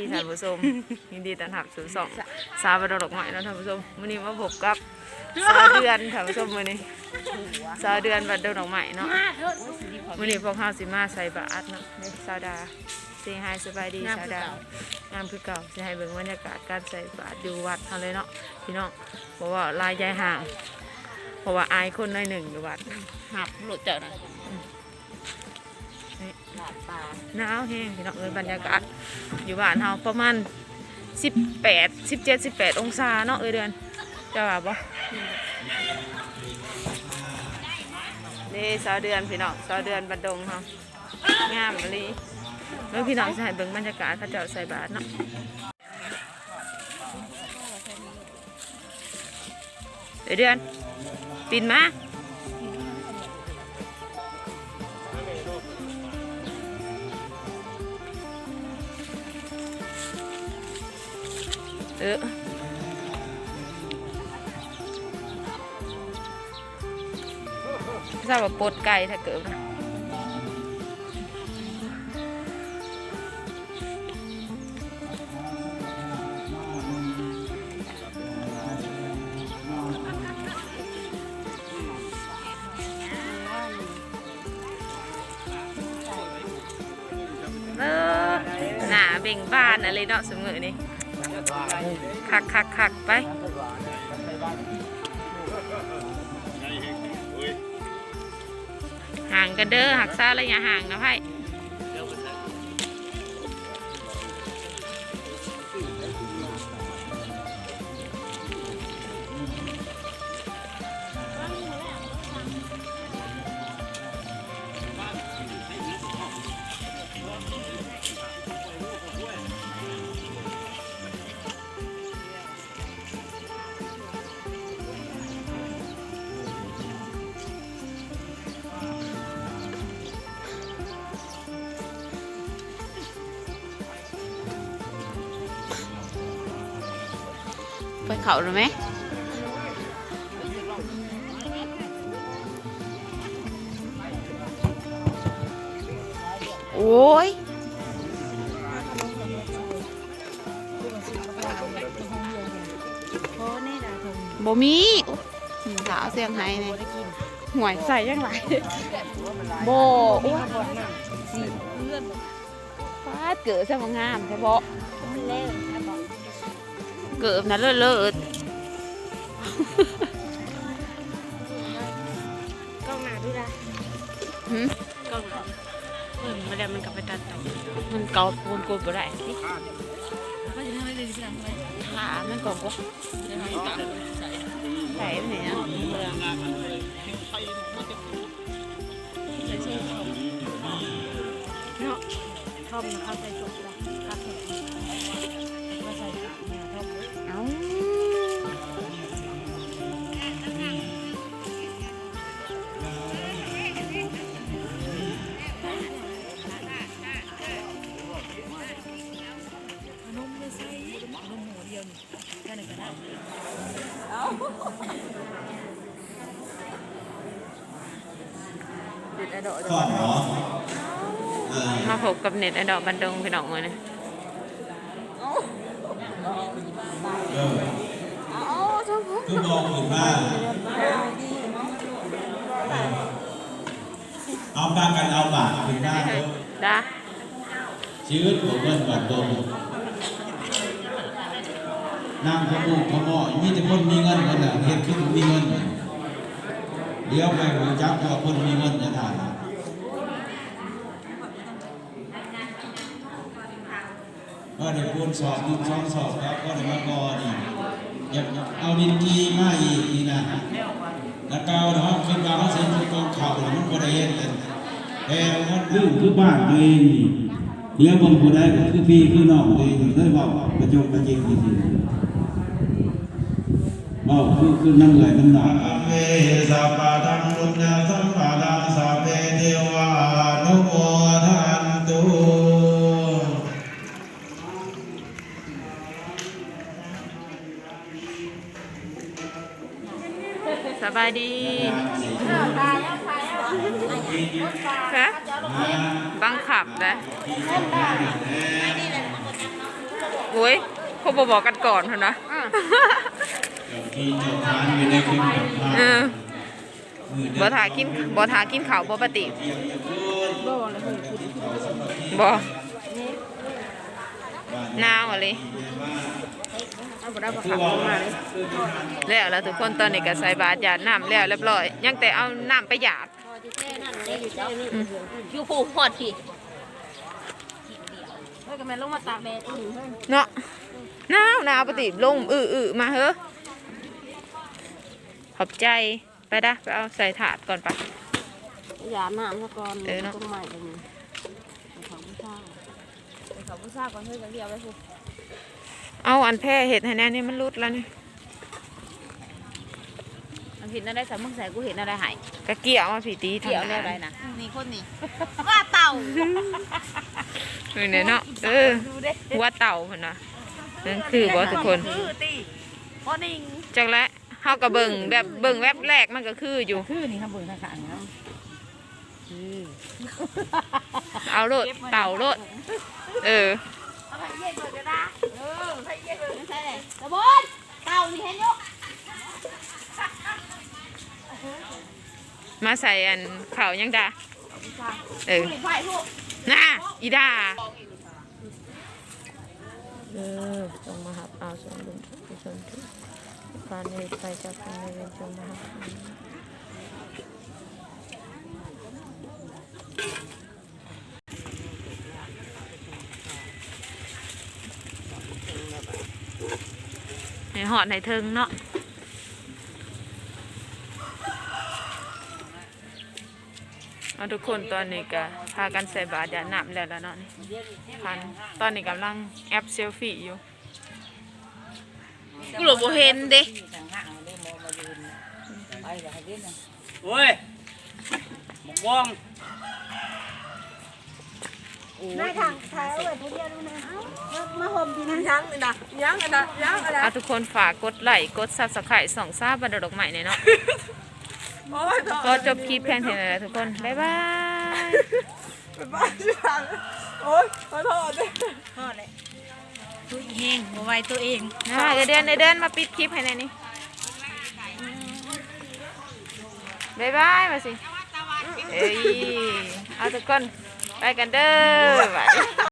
พัดท่านผู้ชมยินดีต้อนรับสู่สองสาวบดอกไม้เนาะท่านผู้ชมมื้อนี้มาพบกับสาวเดือนท่านผู้ชมมื้อนี้สาวเดือนบัดดอกไม้เนาะมื้อนี้พวกเฮาสิมาใส่บาตรเนาะเด้สาวดาเซฮายสบายดีสาวดางามคือเก่าสิให้เบิ่งบรรยากาศการใส่บาตรอยู่วัดเฮาเลยเนาะพี่น้องเพราะว่าลายยายห่างเพราะว่าอายคนน้อยหนึ่งอยู่วัดหับหลุดเจอนะ หนาวแห้งพี่น้องเอ้ยบรรยากาศอยู่บ้านเฮาประมาณ18 17 18 องศาเนาะเอ้ยเดือนจะว่าบ่นี่สาวเดือนพี่น้องสาวเดือนบัดดงเฮางามมะลีเมื่อพี่น้องให้เบิ่งบรรยากาศเขาเจ้าใส่บาตรเนาะเอ้ยเดือนปินมา เออทราบว่าปลดไก่ถ้าเกิดนะเออหนาเบ่งบานอะไรเนาะเสมอนี่ คักคักคักไปห่างกันเด้อหักซาระยะห่างนะไพ่ เขาหรือไหมโอ้ยบ่มีอุ๊ยสาวเสียงไห้เนี่ยห่วยใส่ยังไงโบอ้วนฟาดเกิดซะมางามใช่ปะ เล่นนะบอกเกิดนะเลิศเลิศกล้องหนาด้วยนะหืมกล้องหนาเออมาแล้วมันกลับไปตัดต่อมันเกาปูนกูบ่ได้สิเขาจะทำให้เลยที่หลังเลยขามันก่อนกูจะให้ตัดใส่ใส่ไปไหนอะใส่ช่วยทอมเนาะทอมนะครับใส่ชุดละ็ตไอดอลมาพบกับเน็ตไอดอกบันดงพี่น้องเลยนะคือมองอื่นว่าเอาปากันเอาบาทถึงหน้าเฮ้ยดาชีวิตของเงินบาทตรงนั่งขมูขมอมีแต่คนมีเงินกันแหละเห็นคือมีเงิน เลี้ยวไปหัวจักว่าคนมีเงินจะถ่ายก็ได้คูณสอบคูณสองสอบแล้วก็ได้มากอนี่อยากเอาดินกีมาอีกนี่นะแล้วก็เนาะคือว่าเขาเซ็นกองเข่าเนี่ยมันบ่ได้เฮ็ดแต่แต่มันคือคือบ้านตัวเองนี่เดี๋ยวบางคนได้ก็คือพี่คือน้องตัวเองเคยบอกประโยคประเจงจริง ๆบอกคือคือน้ำไหลน้ำหนาเมสัพพะทังรุญญาสัมปะทังสัพเพเทวานุโมทันตุสบายดีฮะบังคับนะโอ้ยเขาบบอกกันก่อนเถอะนะ เจ้าที่เจ้าทางอยู่ในคืนกับพระเออมือเดิบ่ถากินบ่ถากินข้าวบ่ปกติเที่ยงจะพูดโดนเลยคือเขาสมาธิบ่บ้านหนาวอะไรเอาบ่ได้บ่ขับลงมาเลยแล้วแล้วทุกคนตอนนี้ก็ใส่บาตรหยาดน้ำแล้วเรียบร้อย ยังแต่เอาน้ำไปหยาดพอจะแช่นั่นเลยอยู่แช่นี่อยู่ผูกหอดพี่เฮ้ยก็แม่ลงมาตากแดดอื่นเฮ้ยเนาะหนาวหนาวปกติลงอื้ออื้อมาเฮ้อะข อบใจ ไปดะไปเอาใส่ถาดก่อนปะยาน้ำซะก่อนเออเนาะต้นใหม่เลยเขาผู้ชายเขาผู้ชายก่อนเฮ้ยจะเรียกไว้พวกเอาอันแพร่เห็ดให้แน่นี่มันรุดแล้วนี่มันเห็นอะไรสามมึงใส่กูเห็นอะไรหายกะเกี่ยวมาผีตีเกี่ยวทำแนงาวนอะไรนะนี่คนนี้ว่าเต่าเออเนี่ยเนาะเออหัวเต่าเหมือนนะนั่นคือบ่ทุกคนคือตีพอนิ่งจักและ เฮากะเบิ่งแบบเบิ่งแวบแรกมันก็คืออยู่ คือนี่ครับเบิ่งทางข้างเนาะเอาโลดเต่าโลดเออเอาไปเย็นเลยก็ได้เออไปเย็นเลยไม่ใช่เลยตะบนเต่านี่เห็นยกมาใส่อันข่าวยังดาเออผู้หญิงไฟผู้น่าอีดาเออจงมาหับเอาส่วนบุญกุศลทุก การเหตุไปจากคนในเวรจงมาหับให้หอดให้เทิงเนาะเอาทุกคนตอนนี้ก็พากันใส่บาตรยาหน้ำแล้วแล้วเนาะนี่พันตอนนี้กำลังแอปเซลฟี่อยู่ กูหลบเห็นเด้โอ้ยหมกว่องได้ทางท้ายเอาไว้ผู้เดียวดูนะมาห่มที่นั่นยังเลยนะยังเลยนะยังเลยนะเอาทุกคนฝากกดไลค์กดซับสไครต์ส่องซาบันดอกใหม่หน่อยเนาะโอ้ยก็จบคลิปแพงเท่านั้นแหละทุกคน บ๊ายบายบ้าจังโอ้ยขอโทษด้วยตัว เองบ่ไหวตัวเองเดี๋ยวเดินเดี๋ยวเดือนมาปิดคลิปให้หน่อยนี่บายบายมาสิเอ้ยเอาทุกคนไปกันเด้อ